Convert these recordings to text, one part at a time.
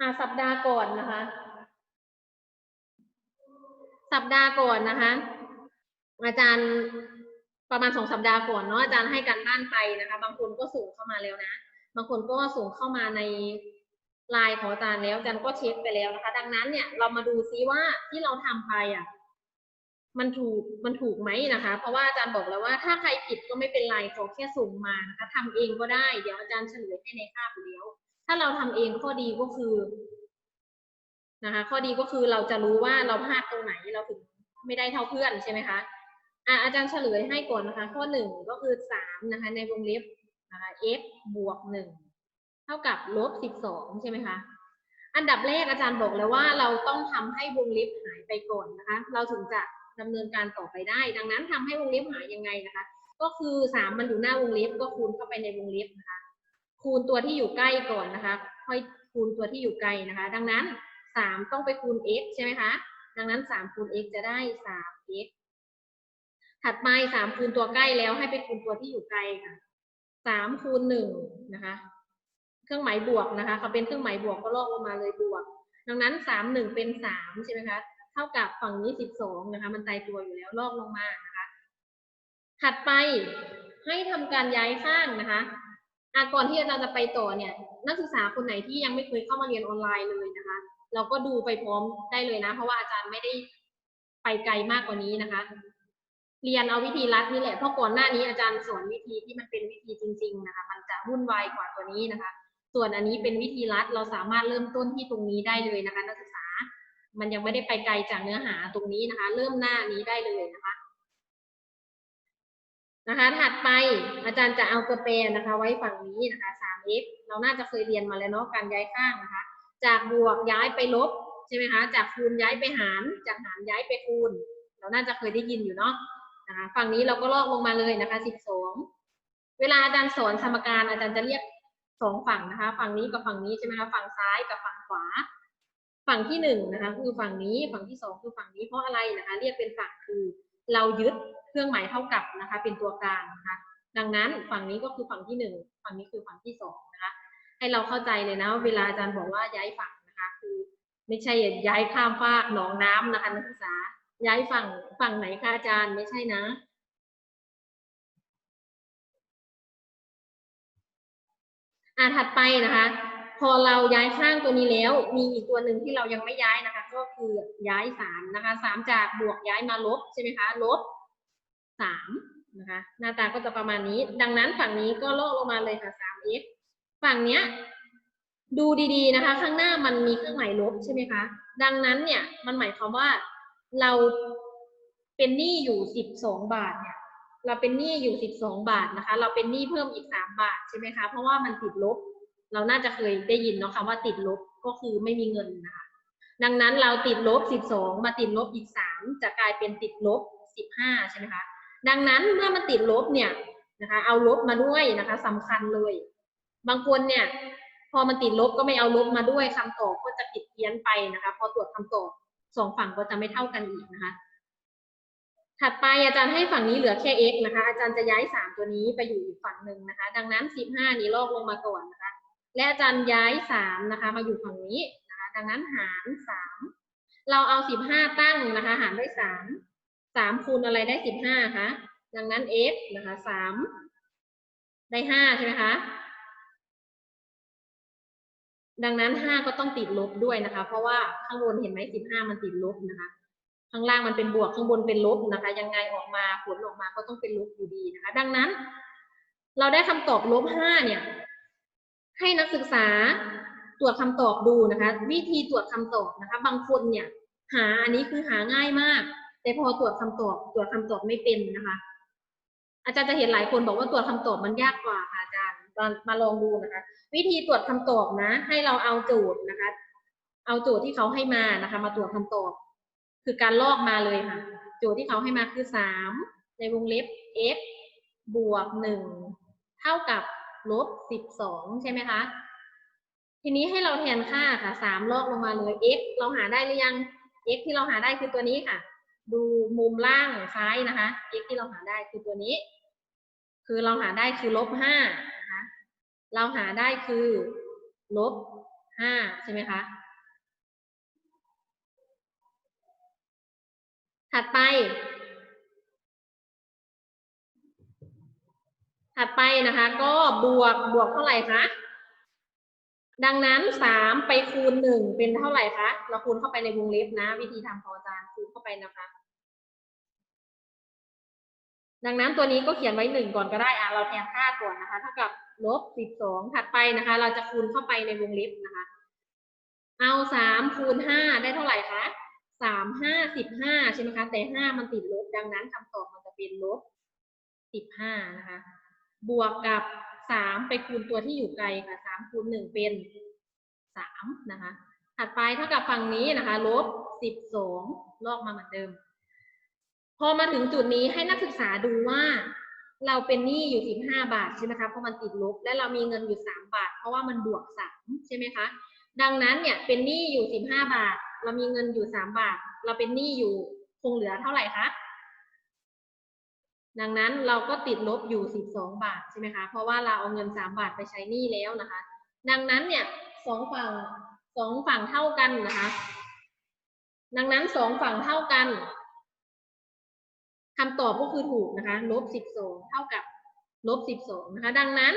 อ่าสัปดาห์ก่อนนะคะ สัปดาห์ก่อนนะคะ อาจารย์ประมาณสองสัปดาห์ก่อนเนาะอาจารย์ให้การบ้านไปนะคะ บางคนก็ส่งเข้ามาแล้วนะ บางคนก็ส่งเข้ามาในไลน์ของอาจารย์แล้วอาจารย์ก็เช็คไปแล้วนะคะ ดังนั้นเนี่ยเรามาดูซิว่าที่เราทำไปอะมันถูกมันถูกไหมนะคะ เพราะว่าอาจารย์บอกแล้วว่าถ้าใครผิดก็ไม่เป็นไรขอแค่ส่งมานะคะทำเองก็ได้ เดี๋ยวอาจารย์เฉลยให้ในคาบแล้ว ถ้าเราทำเองข้อดีก็คือนะคะข้อดีก็คือเราจะรู้ว่าเราพลาดตรงไหนเราถึงไม่ได้เท่าเพื่อนใช่ไหมคะอะอาจารย์เฉลยให้ก่อนนะคะ ข้อหนึ่งก็คือสามนะคะในวงเล็บนะคะ f บวกหนึ่งเท่ากับลบสิบสองใช่ไหมคะอันดับแรกอาจารย์บอกแล้วว่าเราต้องทำให้วงเล็บหายไปก่อนนะคะ เราถึงจะดำเนินการต่อไปได้ ดังนั้นทำให้วงเล็บหายยังไงนะคะ ก็คือสามมันอยู่หน้าวงเล็บก็คูณเข้าไปในวงเล็บนะคะ คูณตัวที่อยู่ใกล้ก่อนนะคะ ค่อยคูณตัวที่อยู่ไกลนะคะ ดังนั้นสามต้องไปคูณ x ใช่ไหมคะ ดังนั้นสามคูณ x จะได้สาม x ถัดไปสามคูณตัวใกล้แล้วให้ไปคูณตัวที่อยู่ไกลค่ะสามคูณหนึ่งนะคะ เครื่องหมายบวกนะคะเขาเป็นเครื่องหมายบวกก็ลอกลงมาเลยบวก ดังนั้นสามหนึ่งเป็นสามใช่ไหมคะ เท่ากับฝั่งนี้สิบสองนะคะ มันตายตัวอยู่แล้วลอกลงมานะคะ ถัดไปให้ทำการย้ายข้างนะคะ ก่อนที่เราจะไปต่อเนี่ยนักศึกษาคนไหนที่ยังไม่เคยเข้ามาเรียนออนไลน์เลยนะคะ เราก็ดูไปพร้อมได้เลยนะ เพราะว่าอาจารย์ไม่ได้ไปไกลมากกว่านี้นะคะ เรียนเอาวิธีรัดนี่แหละเพราะก่อนหน้านี้อาจารย์สอนวิธีที่มันเป็นวิธีจริง ๆ นะคะ มันจะวุ่นวายกว่าตัวนี้นะคะ ส่วนอันนี้เป็นวิธีรัดเราสามารถเริ่มต้นที่ตรงนี้ได้เลยนะคะ นักศึกษา มันยังไม่ได้ไปไกลจากเนื้อหาตรงนี้นะคะ เริ่มหน้านี้ได้เลยนะคะ นะคะ ถัดไปอาจารย์จะเอาตัวแปรนะคะ ไว้ฝั่งนี้นะคะ 3x เราน่าจะเคยเรียนมาแล้วเนาะการย้ายข้างนะคะ จากบวกย้ายไปลบใช่ไหมคะ จากคูณย้ายไปหาร จากหารย้ายไปคูณ เราน่าจะเคยได้ยินอยู่เนาะนะคะฝั่งนี้เราก็ลอกลงมาเลยนะคะ 12 เวลาอาจารย์สอนสมการอาจารย์จะเรียกสองฝั่งนะคะ ฝั่งนี้กับฝั่งนี้ใช่ไหมคะ ฝั่งซ้ายกับฝั่งขวา ฝั่งที่หนึ่งนะคะคือฝั่งนี้ ฝั่งที่สองคือฝั่งนี้ เพราะอะไรนะคะ เรียกเป็นฝั่งคือเรายึด เครื่องหมายเท่ากับนะคะ เป็นตัวกลางนะคะ ดังนั้นฝั่งนี้ก็คือฝั่งที่หนึ่งฝั่งนี้คือฝั่งที่สองนะคะ ให้เราเข้าใจเลยนะว่าเวลาอาจารย์บอกว่าย้ายฝั่งนะคะ คือไม่ใช่ย้ายข้ามฟากหนองน้ำนะคะนักศึกษา ย้ายฝั่งฝั่งไหนคะอาจารย์ไม่ใช่นะอ่าถัดไปนะคะ พอเราย้ายข้างตัวนี้แล้ว มีอีกตัวหนึ่งที่เรายังไม่ย้ายนะคะ ก็คือย้ายสามนะคะสามจากบวกย้ายมาลบใช่ไหมคะลบ สามนะคะหน้าตาก็จะประมาณนี้ ดังนั้นฝั่งนี้ก็ลกลงมาเลยค่ะสาม x ฝั่งเนี้ยดูดีๆนะคะ ข้างหน้ามันมีเครื่องหมายลบใช่ไหมคะ ดังนั้นเนี่ยมันหมายความว่าเราเป็นหนี้อยู่สิบสองบาทเนี่ยเราเป็นหนี้อยู่สิบสองบาทนะคะ เราเป็นหนี้เพิ่มอีกสามบาทใช่ไหมคะ เพราะว่ามันติดลบ เราน่าจะเคยได้ยินเนาะคำว่าติดลบก็คือไม่มีเงินนะคะ ดังนั้นเราติดลบสิบสองมาติดลบอีกสามจะกลายเป็นติดลบสิบห้าใช่ไหมคะ ดังนั้นเมื่อมันติดลบเนี่ยนะคะเอาลบมาด้วยนะคะสำคัญเลย บางคนเนี่ย พอมันติดลบก็ไม่เอาลบมาด้วยคำตอบก็จะผิดเพี้ยนไปนะคะ พอตรวจคำตอบสองฝั่งก็จะไม่เท่ากันอีกนะคะ ถัดไปอาจารย์ให้ฝั่งนี้เหลือแค่ x นะคะ อาจารย์จะย้ายสามตัวนี้ไปอยู่อีกฝั่งหนึ่งนะคะ ดังนั้นสิบห้านี้ลอกลงมาก่อนนะคะ และอาจารย์ย้ายสามนะคะ มาอยู่ฝั่งนี้นะคะ ดังนั้นหารสามเราเอาสิบห้าตั้งนะคะ หารด้วยสาม สามคูณอะไรได้สิบห้าคะดังนั้น x นะคะสามได้ห้าใช่ไหมคะดังนั้นห้าก็ต้องติดลบด้วยนะคะ เพราะว่าข้างบนเห็นไหมสิบห้ามันติดลบนะคะ ข้างล่างมันเป็นบวกข้างบนเป็นลบนะคะ ยังไงออกมาผลออกมาก็ต้องเป็นลบอยู่ดีนะคะ ดังนั้น เราได้คำตอบลบห้าเนี่ย ให้นักศึกษาตรวจคำตอบดูนะคะ วิธีตรวจคำตอบนะคะ บางคนเนี่ย หาอันนี้คือหาง่ายมาก แต่พอตรวจคำตอบตรวจคำตอบไม่เป็นนะคะ อาจารย์จะเห็นหลายคนบอกว่าตรวจคำตอบมันยากกว่าค่ะอาจารย์มามาลองดูนะคะ วิธีตรวจคำตอบนะ ให้เราเอาโจทย์นะคะ เอาโจทย์ที่เขาให้มานะคะ มาตรวจคำตอบ คือการลอกมาเลยค่ะ โจทย์ที่เขาให้มาคือสามในวงเล็บ x บวกหนึ่งเท่ากับลบสิบสองใช่ไหมคะทีนี้ให้เราแทนค่าค่ะสามลอกลงมาเลย x เราหาได้หรือยัง x ที่เราหาได้คือตัวนี้ค่ะ ดูมุมล่างซ้ายนะคะ x ที่เราหาได้คือตัวนี้ คือเราหาได้คือลบห้านะคะ เราหาได้คือลบห้าใช่ไหมคะ ถัดไป ถัดไปนะคะ ก็บวกบวกเท่าไหร่คะดังนั้นสามไปคูณหนึ่งเป็นเท่าไหร่คะ เราคูณเข้าไปในวงเล็บนะ วิธีทำของอาจารย์คูณเข้าไปนะคะ ดังนั้นตัวนี้ก็เขียนไว้หนึ่งก่อนก็ได้อะเราแทนค่าก่อนนะคะเท่ากับลบสิบสองถัดไปนะคะ เราจะคูณเข้าไปในวงเล็บนะคะ เอาสามคูณห้าได้เท่าไหร่คะสามห้าสิบห้าใช่ไหมคะ แต่ห้ามันติดลบ ดังนั้นคำตอบมันจะเป็นลบสิบห้านะคะ บวกกับสามไปคูณตัวที่อยู่ไกลค่ะสามคูณหนึ่งเป็นสามนะคะ ถัดไปเท่ากับฝั่งนี้นะคะ ลบสิบสองลอกมาเหมือนเดิม พอมาถึงจุดนี้ให้นักศึกษาดูว่าเราเป็นหนี้อยู่สิบห้าบาทใช่ไหมคะเพราะมันติดลบและเรามีเงินอยู่สามบาท เพราะว่ามันบวกสามใช่ไหมคะดังนั้นเนี่ยเป็นหนี้อยู่สิบห้าบาท เรามีเงินอยู่สามบาท เราเป็นหนี้อยู่คงเหลือเท่าไหร่คะดังนั้นเราก็ติดลบอยู่สิบสองบาทใช่ไหมคะเพราะว่าเราเอาเงินสามบาทไปใช้หนี้แล้วนะคะ ดังนั้นเนี่ยสองฝั่งสองฝั่งเท่ากันนะคะ ดังนั้นสองฝั่งเท่ากัน คำตอบก็คือถูกนะคะลบสิบสองเท่ากับลบสิบสองนะคะ ดังนั้น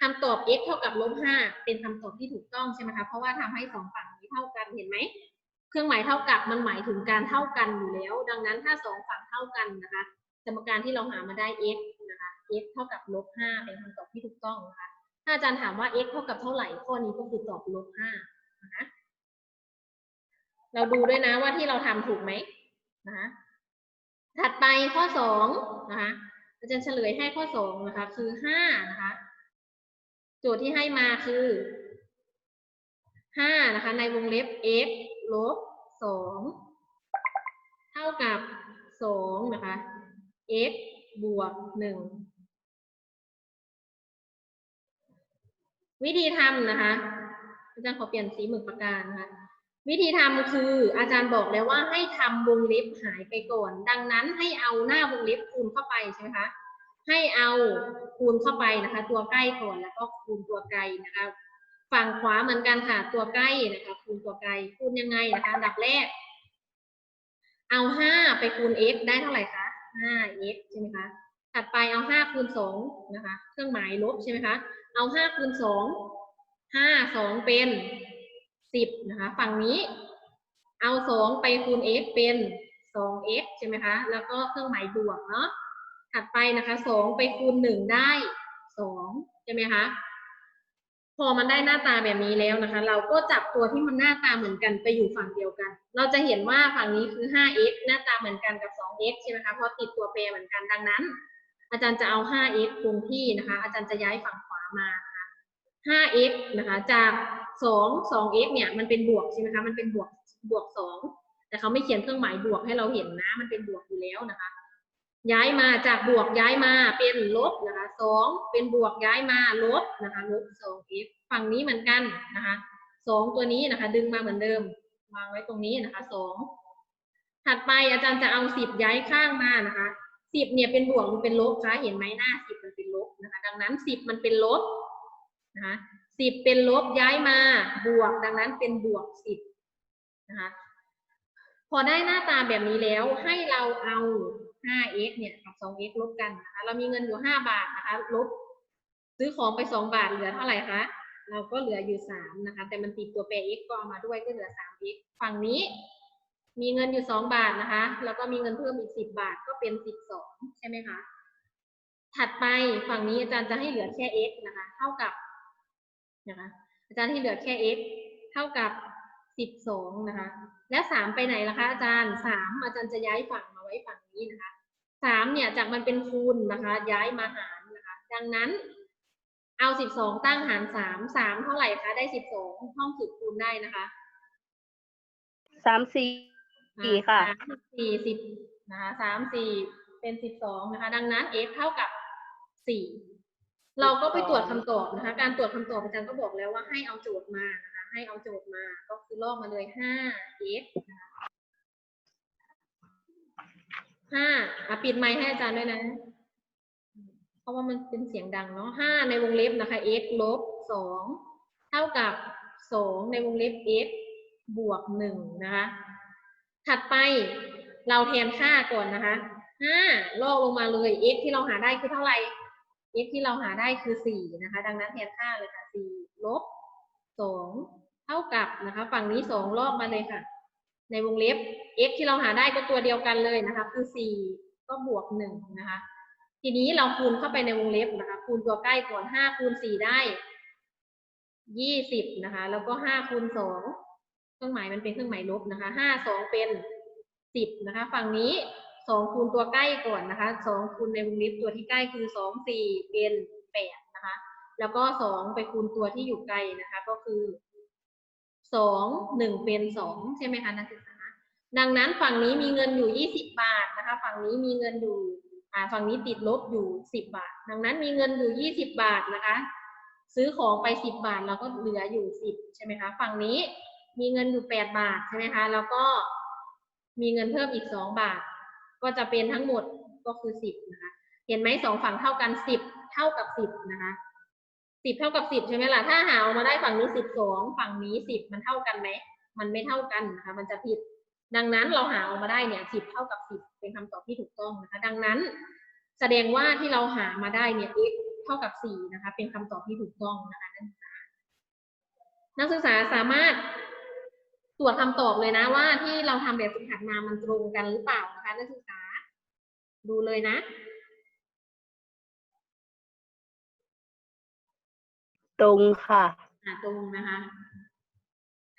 คำตอบ x เท่ากับลบห้าเป็นคำตอบที่ถูกต้องใช่ไหมคะ เพราะว่าทำให้สองฝั่งนี้เท่ากันเห็นไหม เครื่องหมายเท่ากับมันหมายถึงการเท่ากันอยู่แล้ว ดังนั้นถ้าสองฝั่งเท่ากันนะคะ สมการที่เราหามาได้ x นะคะ x เท่ากับลบห้าเป็นคำตอบที่ถูกต้องนะคะถ้าอาจารย์ถามว่า x เท่ากับเท่าไหร่ข้อนี้ก็คือตอบลบห้านะคะเราดูด้วยนะว่าที่เราทำถูกไหมนะคะ ถัดไปข้อสองนะคะอาจารย์เฉลยให้ข้อสองนะคะ คือห้านะคะโจทย์ที่ให้มาคือห้านะคะ ในวงเล็บ x ลบสองเท่ากับสองนะคะ x บวกหนึ่งวิธีทำนะคะอาจารย์ขอเปลี่ยนสีหมึกปากกานะคะ วิธีทำคืออาจารย์บอกแล้วว่าให้ทำวงเล็บหายไปก่อน ดังนั้นให้เอาหน้าวงเล็บคูณเข้าไปใช่ไหมคะ ให้เอาคูณเข้าไปนะคะ ตัวใกล้ก่อนแล้วก็คูณตัวไกลนะคะ ฝั่งขวาเหมือนกันค่ะ ตัวใกล้นะคะคูณตัวไกลคูณยังไงนะคะอันดับแรก เอาห้าไปคูณ x ได้เท่าไหร่คะห้า x ใช่ไหมคะถัดไปเอาห้าคูณสองนะคะ เครื่องหมายลบใช่ไหมคะ เอาห้าคูณสองห้าสองเป็น สิบนะคะฝั่งนี้เอาสองไปคูณ x เป็นสอง x ใช่ไหมคะแล้วก็เครื่องหมายบวกเนาะถัดไปนะคะสองไปคูณหนึ่งได้สองใช่ไหมคะพอมันได้หน้าตาแบบนี้แล้วนะคะ เราก็จับตัวที่มันหน้าตาเหมือนกันไปอยู่ฝั่งเดียวกัน เราจะเห็นว่าฝั่งนี้คือ 5x หน้าตาเหมือนกันกับ 2x ใช่ไหมคะเพราะติดตัวแปรเหมือนกันดังนั้น อาจารย์จะเอา 5x คงที่นะคะ อาจารย์จะย้ายฝั่งขวามานะคะ 5x นะคะจาก 2 2x เนี่ยมันเป็นบวกใช่ไหมคะมันเป็นบวกบวก2แต่เขาไม่เขียนเครื่องหมายบวกให้เราเห็นนะ มันเป็นบวกอยู่แล้วนะคะ ย้ายมาจากบวกย้ายมาเป็นลบนะคะสองเป็นบวกย้ายมาลบนะคะลบสอง f ฝั่งนี้เหมือนกันนะคะสองตัวนี้นะคะ ดึงมาเหมือนเดิมวางไว้ตรงนี้นะคะสองถัดไปอาจารย์จะเอาสิบย้ายข้างมานะคะสิบเนี่ยเป็นบวกหรือเป็นลบคะเห็นไหมหน้าสิบมันเป็นลบนะคะ ดังนั้นสิบมันเป็นลบนะคะ สิบเป็นลบย้ายมาบวก ดังนั้นเป็นบวกสิบนะคะพอได้หน้าตาแบบนี้แล้วให้เราเอา 5x เนี่ยกับ 2x ลบกันนะคะเรามีเงินอยู่ 5 บาทนะคะ ลบ ซื้อของไป 2 บาทเหลือเท่าไหร่คะ เราก็เหลืออยู่ 3 นะคะ แต่มันติดตัวแปร x ก็เอามาด้วยก็เหลือ 3x ฝั่งนี้ มีเงินอยู่ 2 บาทนะคะ แล้วก็มีเงินเพิ่มอีก 10 บาทก็เป็น 12 ใช่ไหมคะ ถัดไปฝั่งนี้อาจารย์จะให้เหลือแค่ x นะคะ เท่ากับ นะคะอาจารย์ให้เหลือแค่ x เท่ากับ 12 นะคะ แล้วสามไปไหนล่ะคะอาจารย์สามอาจารย์จะย้ายฝั่งมาไว้ฝั่งนี้นะคะสามเนี่ยจากมันเป็นคูณนะคะย้ายมาหารนะคะ ดังนั้นเอาสิบสองตั้งหารสามสามเท่าไหร่คะได้สิบสองห้องสุดคูณได้นะคะสามสี่สี่ค่ะสามสี่สิบนะคะสามสี่เป็นสิบสองนะคะ ดังนั้น x เท่ากับสี่ เราก็ไปตรวจคำตอบนะคะ การตรวจคำตอบอาจารย์ก็บอกแล้วว่าให้เอาโจทย์มานะคะ ให้เอาโจทย์มาก็คือลอกมาเลยห้า x ห้าอะปิดไมค์ให้อาจารย์ด้วยนะ เพราะว่ามันเป็นเสียงดังเนาะห้าในวงเล็บนะคะ x ลบสองเท่ากับสองในวงเล็บ x บวกหนึ่งนะคะ ถัดไปเราแทนค่าก่อนนะคะห้าลอกลงมาเลย x ที่เราหาได้คือเท่าไหร่ x ที่เราหาได้คือสี่นะคะ ดังนั้นแทนค่าเลยค่ะสี่ลบสองเท่ากับนะคะ ฝั่งนี้สองลอกมาเลยค่ะ ในวงเล็บ x ที่เราหาได้ก็ตัวเดียวกันเลยนะคะ คือสี่ก็บวกหนึ่งนะคะ ทีนี้เราคูณเข้าไปในวงเล็บนะคะ คูณตัวใกล้ก่อนห้าคูณสี่ได้ยี่สิบนะคะ แล้วก็ห้าคูณสองเครื่องหมายมันเป็นเครื่องหมายลบนะคะห้าสองเป็นสิบนะคะ ฝั่งนี้ สองคูณตัวใกล้ก่อนนะคะสองคูณในวงเล็บตัวที่ใกล้คือสองสี่เป็นแปดนะคะ แล้วก็สองไปคูณตัวที่อยู่ไกลนะคะ ก็คือสองหนึ่งเป็นสองใช่ไหมคะนักศึกษา ดังนั้นฝั่งนี้มีเงินอยู่ยี่สิบบาทนะคะ ฝั่งนี้มีเงินอยู่อ่าฝั่งนี้ติดลบอยู่สิบบาท ดังนั้นมีเงินอยู่ยี่สิบบาทนะคะ ซื้อของไปสิบบาทเราก็เหลืออยู่สิบใช่ไหมคะฝั่งนี้มีเงินอยู่แปดบาทใช่ไหมคะ แล้วก็มีเงินเพิ่มอีกสองบาท ก็จะเป็นทั้งหมดก็คือสิบนะคะ เห็นไหมสองฝั่งเท่ากันสิบเท่ากับสิบนะคะสิบเท่ากับสิบใช่ไหมล่ะ ถ้าหาออกมาได้ฝั่งนี้สิบสองฝั่งนี้สิบมันเท่ากันไหม มันไม่เท่ากันนะคะ มันจะผิด ดังนั้นเราหาออกมาได้เนี่ยสิบเท่ากับสิบเป็นคำตอบที่ถูกต้องนะคะ ดังนั้น แสดงว่าที่เราหามาได้เนี่ย x เท่ากับสี่นะคะ เป็นคำตอบที่ถูกต้องนะคะนักศึกษานักศึกษาสามารถ ตรวจคำตอบเลยนะว่าที่เราทำแบบฝึกหัดมามันตรงกันหรือเปล่านะคะนักศึกษา ดูเลยนะ ตรงค่ะอ่าตรงนะคะ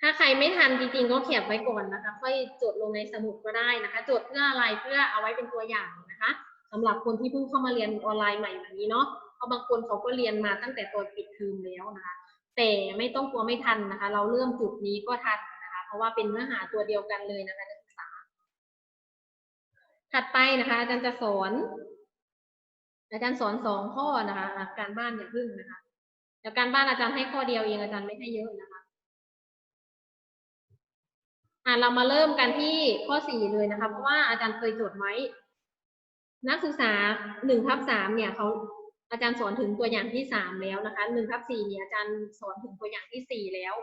ถ้าใครไม่ทันจริงๆก็เขียนไว้ก่อนนะคะ ค่อยจดลงในสมุดก็ได้นะคะ จดเพื่ออะไรเพื่อเอาไว้เป็นตัวอย่างนะคะสำหรับคนที่เพิ่งเข้ามาเรียนออนไลน์ใหม่แบบนี้เนาะเพราะบางคนเขาก็เรียนมาตั้งแต่ตัวปิดเทอมแล้วนะคะ แต่ไม่ต้องกลัวไม่ทันนะคะ เราเริ่มจุดนี้ก็ทันนะคะ เพราะว่าเป็นเนื้อหาตัวเดียวกันเลยนะคะนักศึกษา ถัดไปนะคะ อาจารย์จะสอน อาจารย์สอนสองข้อนะคะ การบ้านอย่าพึ่งนะคะเดี๋ยวการบ้านอาจารย์ให้ข้อเดียวเองอาจารย์ไม่ให้เยอะนะคะอะเรามาเริ่มกันที่ข้อสี่เลยนะคะเพราะว่าอาจารย์เคยจดไว้ นักศึกษาหนึ่งทับสามเนี่ยเขาอาจารย์สอนถึงตัวอย่างที่สามแล้วนะคะหนึ่งทับสี่เนี่ยอาจารย์สอนถึงตัวอย่างที่สี่แล้ว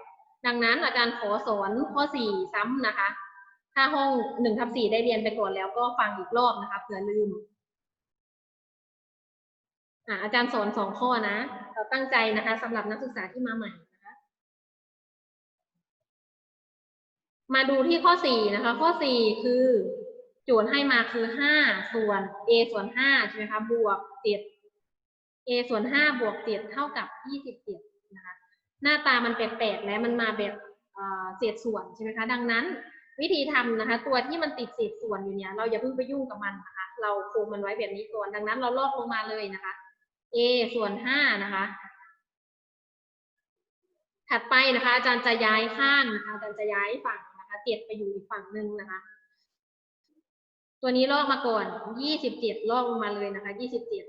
ดังนั้นอาจารย์ขอสอนข้อสี่ซ้ำนะคะ ถ้าห้องหนึ่งทับสี่ได้เรียนไปก่อนแล้วก็ฟังอีกรอบนะคะเผื่อลืมอะอาจารย์สอนสองข้อนะ เราตั้งใจนะคะสำหรับนักศึกษาที่มาใหม่นะคะมาดูที่ข้อสี่นะคะ ข้อสี่คือโจทย์ให้มาคือห้าส่วน a ส่วนห้าใช่ไหมคะบวกเจ็ด a ส่วนห้าบวกเจ็ดเท่ากับยี่สิบเจ็ด หน้าตามันแปลกๆแล้วมันมาแบบเอ่อเศษส่วนใช่ไหมคะ ดังนั้นวิธีทำนะคะ ตัวที่มันติดเศษส่วนอยู่เนี่ยเราอย่าเพิ่งไปยุ่งกับมันนะคะ เราโครงมันไว้แบบนี้ก่อนดังนั้นเราลอกลงมาเลยนะคะ a ส่วนห้านะคะ ถัดไปนะคะ อาจารย์จะย้ายข้างนะคะอาจารย์จะย้ายฝั่งนะคะเจ็ดไปอยู่อีกฝั่งหนึ่งนะคะ ตัวนี้ลอกมาก่อนยี่สิบเจ็ดลอกลงมาเลยนะคะยี่สิบเจ็ด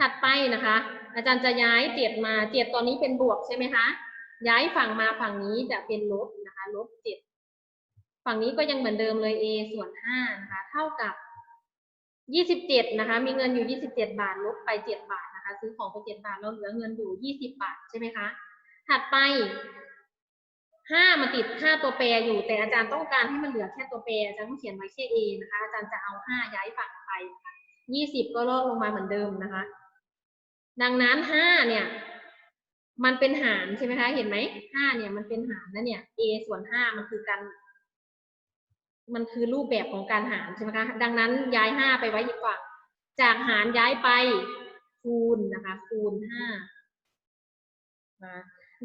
ถัดไปนะคะ อาจารย์จะย้ายเจ็ดมาเจ็ดตอนนี้เป็นบวกใช่ไหมคะ ย้ายฝั่งมาฝั่งนี้จะเป็นลบนะคะลบเจ็ดฝั่งนี้ก็ยังเหมือนเดิมเลย a ส่วนห้านะคะเท่ากับยี่สิบเจ็ดนะคะ มีเงินอยู่ยี่สิบเจ็ดบาทลบไปเจ็ดบาทนะคะ ซื้อของไปเจ็ดบาทเราเหลือเงินอยู่ยี่สิบบาทใช่ไหมคะถัดไปห้ามาติดห้าตัวแปรอยู่ แต่อาจารย์ต้องการให้มันเหลือแค่ตัวแปรอาจารย์ต้องเขียนไว้แค่ a นะคะ อาจารย์จะเอาห้าย้ายฝั่งไปยี่สิบก็ลดลงมาเหมือนเดิมนะคะ ดังนั้นห้าเนี่ย มันเป็นหารใช่ไหมคะ เห็นไหมห้าเนี่ยมันเป็นหารนะเนี่ย a ส่วนห้ามันคือการมันคือรูปแบบของการหารใช่ไหมคะ ดังนั้นย้ายห้าไปไว้อีกฝั่งจากหารย้ายไปคูณนะคะ คูณห้านะ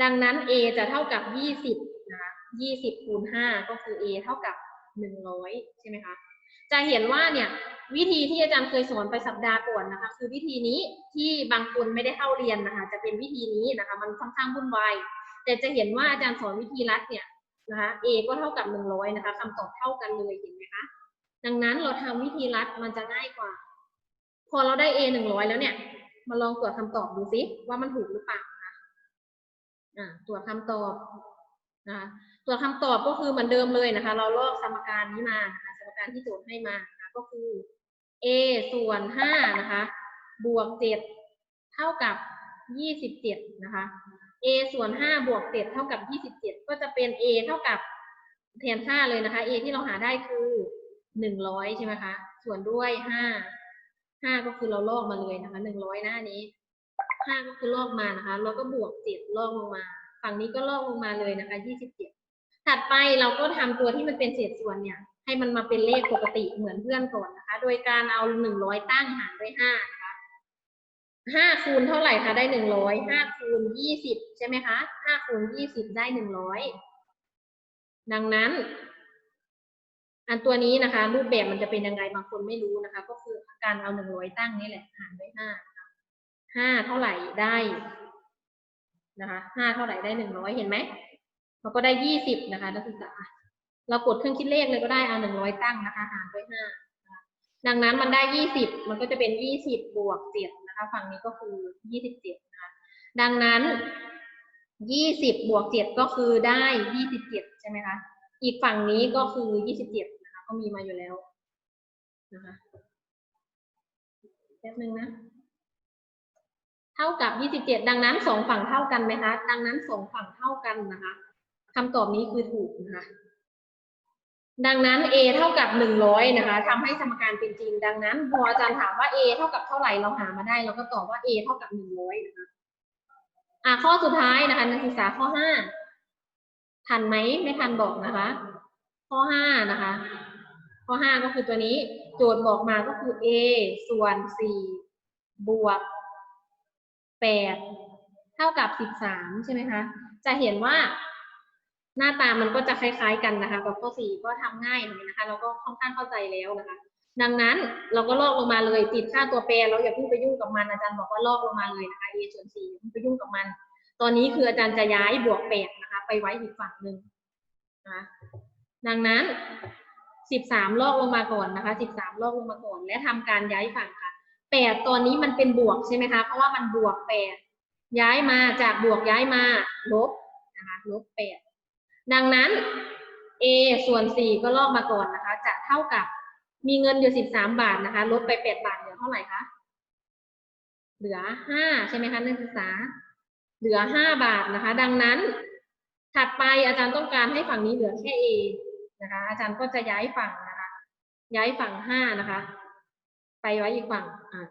ดังนั้น a จะเท่ากับยี่สิบนะคะยี่สิบคูณห้าก็คือ a เท่ากับหนึ่งร้อยใช่ไหมคะ จะเห็นว่าเนี่ยวิธีที่อาจารย์เคยสอนไปสัปดาห์ก่อนนะคะ คือวิธีนี้ที่บางคนไม่ได้เข้าเรียนนะคะ จะเป็นวิธีนี้นะคะ มันค่อนข้างวุ่นวายแต่จะเห็นว่าอาจารย์สอนวิธีรัดเนี่ยนะคะ a ก็เท่ากับหนึ่งร้อยนะคะคำตอบเท่ากันเลยเห็นไหมคะดังนั้นเราทำวิธีรัดมันจะง่ายกว่า พอเราได้ a หนึ่งร้อยแล้วเนี่ย มาลองตรวจคำตอบดูซิว่ามันถูกหรือเปล่านะะตรวจคำตอบนะคะตรวจคำตอบก็คือเหมือนเดิมเลยนะคะ เราลอกสมการนี้มานะคะ การที่โจทย์ให้มานะคะก็คือ a ส่วนห้านะคะบวกเจ็ดเท่ากับยี่สิบเจ็ดนะคะ a ส่วนห้าบวกเจ็ดเท่ากับยี่สิบเจ็ดก็จะเป็น a เท่ากับแทนค่าเลยนะคะ a ที่เราหาได้คือหนึ่งร้อยใช่ไหมคะ ส่วนด้วยห้าห้าก็คือเราลอกมาเลยนะคะหนึ่งร้อยหน้านี้ห้าก็คือลอกมานะคะ แล้วก็บวกเจ็ดลอกลงมา ฝั่งนี้ก็ลอกลงมาเลยนะคะยี่สิบเจ็ดถัดไปเราก็ทำตัวที่มันเป็นเศษส่วนเนี่ย ให้มันมาเป็นเลขปกติเหมือนเพื่อนก่อนนะคะ โดยการเอาหนึ่งร้อยตั้งหารด้วยห้านะคะห้าคูณเท่าไหร่คะได้หนึ่งร้อยห้าคูณยี่สิบใช่ไหมคะห้าคูณยี่สิบได้หนึ่งร้อยดังนั้น อันตัวนี้นะคะ รูปแบบมันจะเป็นยังไงบางคนไม่รู้นะคะ ก็คือการเอาหนึ่งร้อยตั้งนี่แหละหารด้วยห้าห้าเท่าไหร่ได้นะคะห้าเท่าไหร่ได้หนึ่งร้อยเห็นไหมเราก็ได้ยี่สิบนะคะนักศึกษา เรากดเครื่องคิดเลขเลยก็ได้เอาหนึ่งร้อยตั้งนะคะหารด้วยห้าดังนั้นมันได้ยี่สิบมันก็จะเป็นยี่สิบบวกเจ็ดนะคะ ฝั่งนี้ก็คือยี่สิบเจ็ดนะคะดังนั้นยี่สิบบวกเจ็ดก็คือได้ยี่สิบเจ็ดใช่ไหมคะอีกฝั่งนี้ก็คือยี่สิบเจ็ดนะคะ ก็มีมาอยู่แล้วนะคะแป๊บนึงนะเท่ากับยี่สิบเจ็ดดังนั้นสองฝั่งเท่ากันไหมคะ ดังนั้นสองฝั่งเท่ากันนะคะคำตอบนี้คือถูกนะคะ ดังนั้น a เท่ากับหนึ่งร้อยนะคะทำให้สมการเป็นจริง ดังนั้นพออาจารย์ถามว่า a เท่ากับเท่าไหร่เราหามาได้ เราก็ตอบว่า a เท่ากับหนึ่งร้อยนะคะอะข้อสุดท้ายนะคะนักศึกษาข้อห้าทันไหมไม่ทันบอกนะคะ ข้อห้านะคะ ข้อห้าก็คือตัวนี้ โจทย์บอกมาก็คือ a ส่วนสี่บวกแปดเท่ากับสิบสามใช่ไหมคะ จะเห็นว่า หน้าตามันก็จะคล้าย ๆ กันนะคะกับข้อสี่ก็ทำง่ายหน่อยนะคะ เราก็ค่อนข้างเข้าใจแล้วนะคะ ดังนั้นเราก็ลอกลงมาเลยติดค่าตัวแปรเราอย่าเพิ่งไปยุ่งกับมันอาจารย์บอกว่าลอกลงมาเลยนะคะ a ส่วนสี่อย่าเพิ่งไปยุ่งกับมัน ตอนนี้คืออาจารย์จะย้ายบวกแปดนะคะ ไปไว้อีกฝั่งหนึ่งนะคะดังนั้นสิบสามลอกลงมาก่อนนะคะสิบสามลอกลงมาก่อน และทำการย้ายฝั่งค่ะแปดตอนนี้มันเป็นบวกใช่ไหมคะเพราะว่ามันบวกแปดย้ายมาจากบวกย้ายมาลบนะคะลบแป ดังนั้น a ส่วนสี่ก็ลอกมาก่อนนะคะ จะเท่ากับมีเงินอยู่สิบาทนะคะ ลบไปแปดบาทเหลือเท่าไหร่คะเหลือห้าใช่ไหมคะนักศึกษา เหลือห้าบาทนะคะ ดังนั้น ถัดไปอาจารย์ต้องการให้ฝั่งนี้เหลือแค่ a นะคะ อาจารย์ก็จะย้ายฝั่งนะคะ ย้ายฝั่งห้านะคะ ไปไว้อีกฝั่ง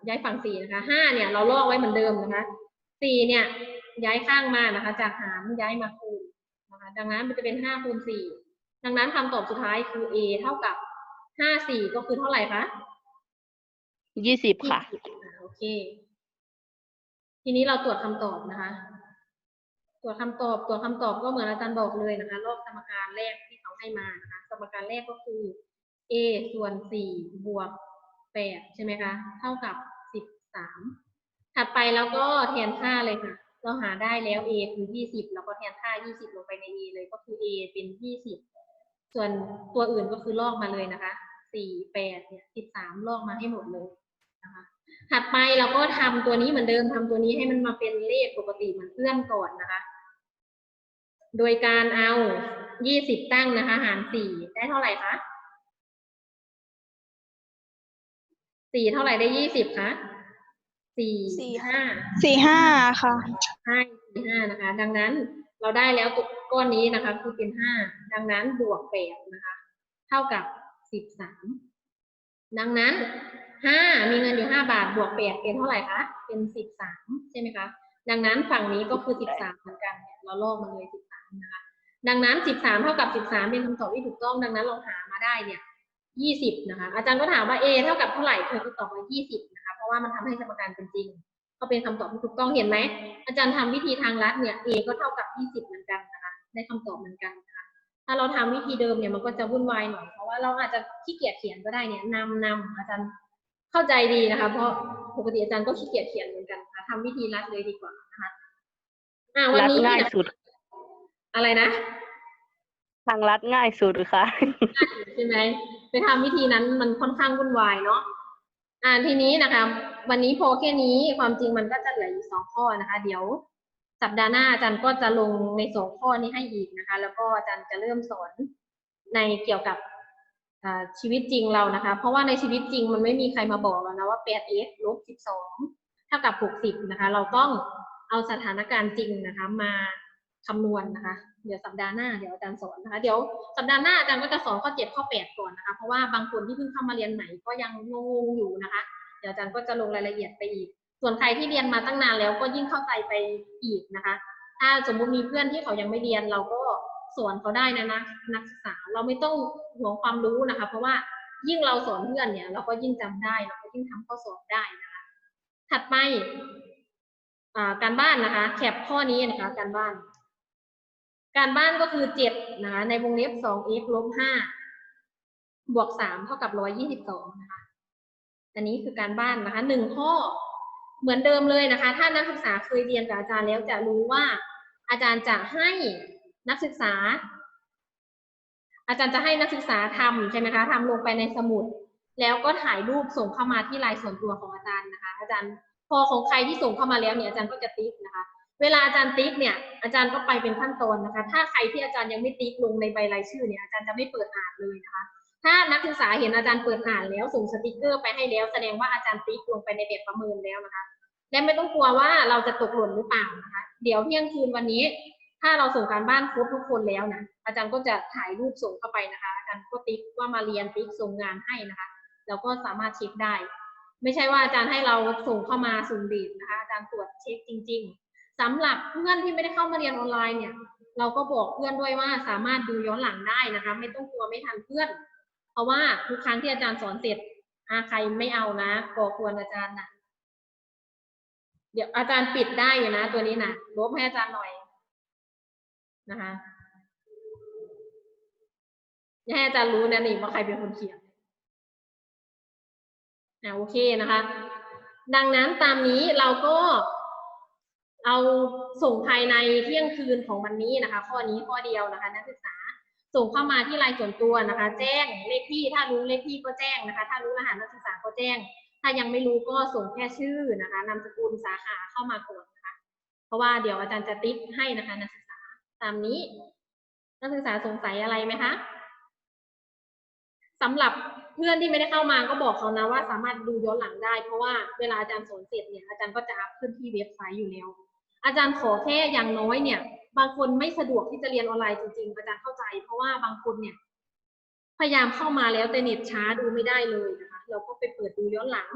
ย้ายฝั่งสี่นะคะห้าเนี่ยเราลอกไว้เหมือนเดิมนะคะสี่เนี่ยย้ายข้างมานะคะ จากหารย้ายมาคู นะคะดังนั้นมันจะเป็นห้าคูณสี่ดังนั้นคำตอบสุดท้ายคือ a เท่ากับห้าสี่ก็คือเท่าไหร่คะยี่สิบค่ะอ่าโอเค ทีนี้เราตรวจคำตอบนะคะ ตรวจคำตอบตรวจคำตอบก็เหมือนอาจารย์บอกเลยนะคะลอกสมการแรกที่เขาให้มานะคะ สมการแรกก็คือ a ส่วนสี่บวกแปดใช่ไหมคะ เท่ากับสิบสามถัดไปแล้วก็แทนค่าเลยค่ะ เราหาได้แล้ว a คือยี่สิบแล้วก็แทนค่ายี่สิบลงไปใน a เลยก็คือ a เป็นยี่สิบส่วนตัวอื่นก็คือลอกมาเลยนะคะสี่แปดเนี่ยสิบสามลอกมาให้หมดเลยนะคะถัดไปเราก็ทำตัวนี้เหมือนเดิมทำตัวนี้ให้มันมาเป็นเลขปกติเหมือนเพื่อนก่อนนะคะ โดยการเอา 20 ตั้งนะคะหาร 4 ได้เท่าไหร่คะ 4 เท่าไหร่ได้ 20 คะ 4สี่5สี่ห้าค่ะใช่4 5นะคะ ดังนั้นเราได้แล้วตัวก้อนนี้นะคะ คือเป็น5ดังนั้นบวก8นะคะ เท่ากับ13ดังนั้นห้ามีเงินอยู่ห้าบาทบวกแปดเป็นเท่าไหร่คะเป็นสิบสามใช่ไหมคะดังนั้นฝั่งนี้ก็คือสิบสามเหมือนกันเนี่ยเราลอกมาเลยสิบสามนะคะ ดังนั้นสิบสามเท่ากับสิบสามเป็นคำตอบที่ถูกต้องดังนั้นเราหามาได้เนี่ยยี่สิบนะคะ อาจารย์ก็ถามว่า a เท่ากับเท่าไหร่เธอก็ตอบว่ายี่สิบนะคะเพ ราะว่ามันทำให้สมการเป็นจริง ก็เป็นคำตอบที่ถูกต้องเห็นไหมอาจารย์ทำวิธีทางลัดเนี่ย a ก็เท่ากับยี่สิบเหมือนกันนะคะได้คำตอบเหมือนกันนะคะถ้าเราทำวิธีเดิมเนี่ยมันก็จะวุ่นวายหน่อยเพราะว่าเราอาจจะขี้เกียจเขียนก็ได้เนี่ยนำนำอาจารย์เข้าใจดีนะคะ เพราะปกติอาจารย์ก็ขี้เกียจเขียนเหมือนกันค่ะทำวิธีรัดเลยดีกว่านะคะอ่าวันรัดนี้ง่ายเนี่ยสุด อะไรนะ ทางรัดง่ายสุดค่ะใช่ไหมไปทำวิธีนั้นมันค่อนข้างวุ่นวายเนาะ อ่าทีนี้นะคะ วันนี้โพแค่นี้ความจริงมันก็จะเหลืออยู่สองข้อนะคะ เดี๋ยวสัปดาห์หน้าอาจารย์ก็จะลงในสองข้อนี้ให้อีกนะคะ แล้วก็อาจารย์จะเริ่มสอนในเกี่ยวกับชีวิตจริงเรานะคะ เพราะว่าในชีวิตจริงมันไม่มีใครมาบอกเรานะว่า 8x ลบ 12 เท่ากับ 60 นะคะ เราต้องเอเอาสถานการณ์จริงนะคะ มาคำนวณนะคะ เดี๋ยวสัปดาห์หน้าเดี๋ยวอาจารย์สอนนะคะ เดี๋ยวสัปดาห์หน้าอาจารย์ก็จะสอนข้อเจ็ดข้อแปดก่อนนะคะ เพราะว่าบางคนที่เพิ่งเข้ามาเรียนใหม่ก็ยังงงอยู่นะคะ เดี๋ยวอาจารย์ก็จะลงรายละเอียดไปอีก ส่วนใครที่เรียนมาตั้งนานแล้วก็ยิ่งเข้าใจไปอีกนะคะ ถ้าสมมุติมีเพื่อนที่เขายังไม่เรียนเราก็สอนเขาได้นะนะนักศึกษาเราไม่ต้องห่วงความรู้นะคะ เพราะว่ายิ่งเราสอนเพื่อนเนี่ย เราก็ยิ่งจำได้เราก็ยิ่งทำข้อสอบได้นะคะ ถัดไปการบ้านนะคะ แคปข้อนี้นะคะ การบ้าน การบ้านก็คือเจ็ดนะคะในวงเล็บสอง x ลบห้าบวกสามเท่ากับร้อยยี่สิบสองนะคะ อันนี้คือการบ้านนะคะหนึ่งข้อเหมือนเดิมเลยนะคะ ถ้านักศึกษาเคยเรียนกับอาจารย์แล้วจะรู้ว่า อาจารย์จะให้นักศึกษา อาจารย์จะให้นักศึกษาทำใช่ไหมคะทำลงไปในสมุด แล้วก็ถ่ายรูปส่งเข้ามาที่ไลน์ส่วนตัวของอาจารย์นะคะ อาจารย์พอของใครที่ส่งเข้ามาแล้วเนี่ยอาจารย์ก็จะติ๊กนะคะ เวลาอาจารย์ติ๊กเนี่ยอาจารย์ก็ไปเป็นขั้นตอนนะคะ ถ้าใครที่อาจารย์ยังไม่ติ๊กลงในใบรายชื่อเนี่ยอาจารย์จะไม่เปิดอ่านเลยนะคะ ถ้านักศึกษาเห็นอาจารย์เปิดอ่านแล้วส่งสติกเกอร์ไปให้แล้ว แสดงว่าอาจารย์ติ๊กลงไปในแบบประเมินแล้วนะคะ และไม่ต้องกลัวว่าเราจะตกหล่นหรือเปล่านะคะ เดี๋ยวเที่ยงคืนวันนี้ ถ้าเราส่งการบ้านครบทุกคนแล้วนะอาจารย์ก็จะถ่ายรูปส่งเข้าไปนะคะ อาจารย์ก็ติ๊กว่ามาเรียนติ๊กส่งงานให้นะคะเราก็สามารถเช็คได้ ไม่ใช่ว่าอาจารย์ให้เราส่งเข้ามาสุ่มเดนะคะอาจารย์ตรวจเช็คจริง ๆ สำหรับเพื่อนที่ไม่ได้เข้ามาเรียนออนไลน์เนี่ย เราก็บอกเพื่อนด้วยว่าสามารถดูย้อนหลังได้นะคะ ไม่ต้องกลัวไม่ทันเพื่อน เพราะว่าทุกครั้งที่อาจารย์สอนเสร็จอาใครไม่เอานะก่อกวนอาจารย์นะเดี๋ยวอาจารย์ปิดได้อยู่นะ ตัวนี้นะลบให้อาจารย์หน่อยนะคะอย่าให้อาจารย์รู้นะนี่ว่าใครเป็นคนเขียนอ่าโอเคนะคะ ดังนั้นตามนี้เราก็ เอาส่งภายในเที่ยงคืนของวันนี้นะคะ ข้อนี้ข้อเดียวนะคะนักศึกษาส่งเข้ามาที่ไลน์ส่วนตัวนะคะ แจ้งเลขที่ถ้ารู้เลขที่ก็แจ้งนะคะ ถ้ารู้รหัสนักศึกษาก็แจ้ง ถ้ายังไม่รู้ก็ส่งแค่ชื่อนะคะนามสกุลสาขาเข้ามาก่อนนะคะ เพราะว่าเดี๋ยวอาจารย์จะติ๊กให้นะคะนักศึกษาตามนี้ นักศึกษาสงสัยอะไรไหมคะสำหรับเพื่อนที่ไม่ได้เข้ามาก็บอกเขานะว่าสามารถดูย้อนหลังได้ เพราะว่าเวลาอาจารย์สอนเสร็จเนี่ยอาจารย์ก็จะอัพขึ้นที่เว็บไซต์อยู่แล้ว อาจารย์ขอแค่อย่างน้อยเนี่ย บางคนไม่สะดวกที่จะเรียนออนไลน์จริงๆ อาจารย์เข้าใจ เพราะว่าบางคนเนี่ย พยายามเข้ามาแล้วแต่เน็ตช้าดูไม่ได้เลยนะคะ เราก็ไปเปิดดูย้อนหลัง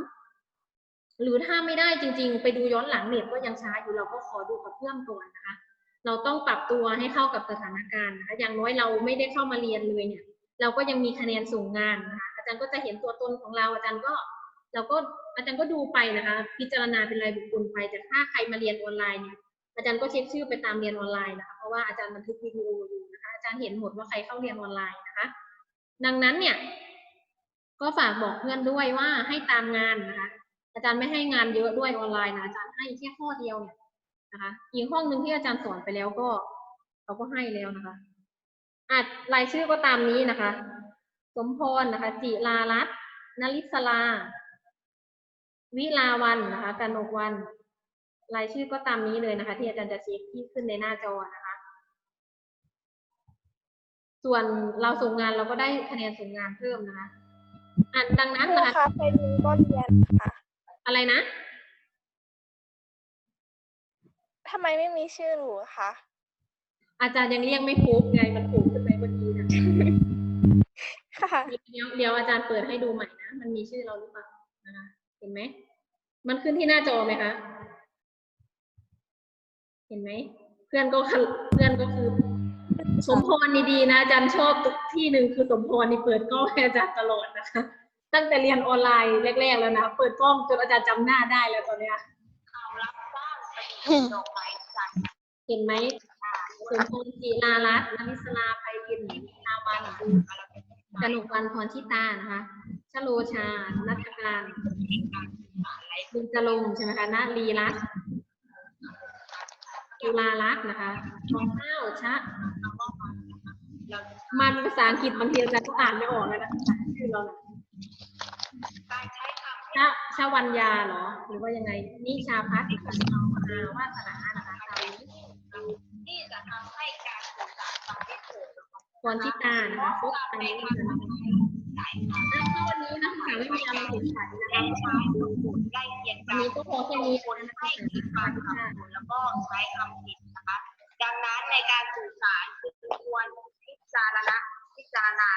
หรือถ้าไม่ได้จริง ๆ ไปดูย้อนหลังเน็ตก็ยังช้าอยู่เราก็ขอดูกับเพื่อนก่อนนะคะ เราต้องปรับตัวให้เข้ากับสถานการณ์นะคะ อย่างน้อยเราไม่ได้เข้ามาเรียนเลยเนี่ย เราก็ยังมีคะแนนส่งงานนะคะ อาจารย์ก็จะเห็นตัวตนของเราอาจารย์ก็ เราก็อาจารย์ก็ดูไปนะคะ พิจารณาเป็นรายบุคคลไปแต่ถ้าใครมาเรียนออนไลน์เนี่ยอาจารย์ก็เช็คชื่อไปตามเรียนออนไลน์นะคะเพราะว่าอาจารย์บันทึกวิดีโออยู่นะคะอาจารย์เห็นหมดว่าใครเข้าเรียนออนไลน์นะคะ ดังนั้นเนี่ย ก็ฝากบอกเพื่อนด้วยว่าให้ตามงานนะคะ อาจารย์ไม่ให้งานเยอะด้วยออนไลน์นะอาจารย์ให้แค่ข้อเดียวเนี่ยนะคะอีกห้องหนึ่งที่อาจารย์สอนไปแล้วก็เขาก็ให้แล้วนะคะอะรายชื่อก็ตามนี้นะคะ สมพรนะคะ จิลารัตนลิศลา วิลาวันนะคะกนกวัน รายชื่อก็ตามนี้เลยนะคะ ที่อาจารย์จะเช็คที่ขึ้นในหน้าจอนะคะ ส่วนเราส่งงานเราก็ได้คะแนนส่งงานเพิ่มนะคะอะดังนั้นครูนะคะคะไปดูก็เรียนค่ะ อะไรนะทำไมไม่มีชื่อหนูคะอาจารย์ยังเรียกไม่ครบไงมันถูกขึ้นไปเมื่อกี้นะค่ะเดี๋ยวเดี๋ยวอาจารย์เปิดให้ดูใหม่นะ มันมีชื่อเราหรือเปล่านะคะ เห็นไหม มันขึ้นที่หน้าจอไหมคะ เห็นไหม เพื่อนก็เพื่อนก็คือ สมพรนี่ดีนะอาจารย์ชอบทุกที่หนึ่งคือสมพรนี่เปิดกล้องให้อาจารย์ตลอดนะคะ ตั้งแต่เรียนออนไลน์แรก ๆ แล้วนะ เปิดกล้องจนอาจารย์จำหน้าได้แล้วตอนเนี้ยเห็นไหมสมพรจีลารัตน์นวิศลาไปยินนาวันกนกวันพรชิตานะคะ ชโลชา นัทการบุญจรงค์ใช่ไหมคะนาลีรัตน์จุลารักษ์นะคะทองข้าวชะ มันภาษาอังกฤษบางทีอาจารย์ก็อ่านไม่ออกเลยนะชื่อเราน่ะชะชะวัญญาเหรอ หรือว่ายังไง นิชาพัฒน์กับน้องมาวาสนานะคะตามนี้ที่จะทำให้การสื่อสารฟังได้เกิดพรชิตานะคะฟุก อันนี้นะคะแล้วก็วันนี้นักศึกษาไม่มีอะไรสงสัยนะคะใกล้เคียงกันนี้ก็พอแค่นี้นะให้คิดฟังกับผลแล้วก็ใช้คำผิดนะคะ ดังนั้นในการสื่อสารคือควรพิจารณาพิจารณา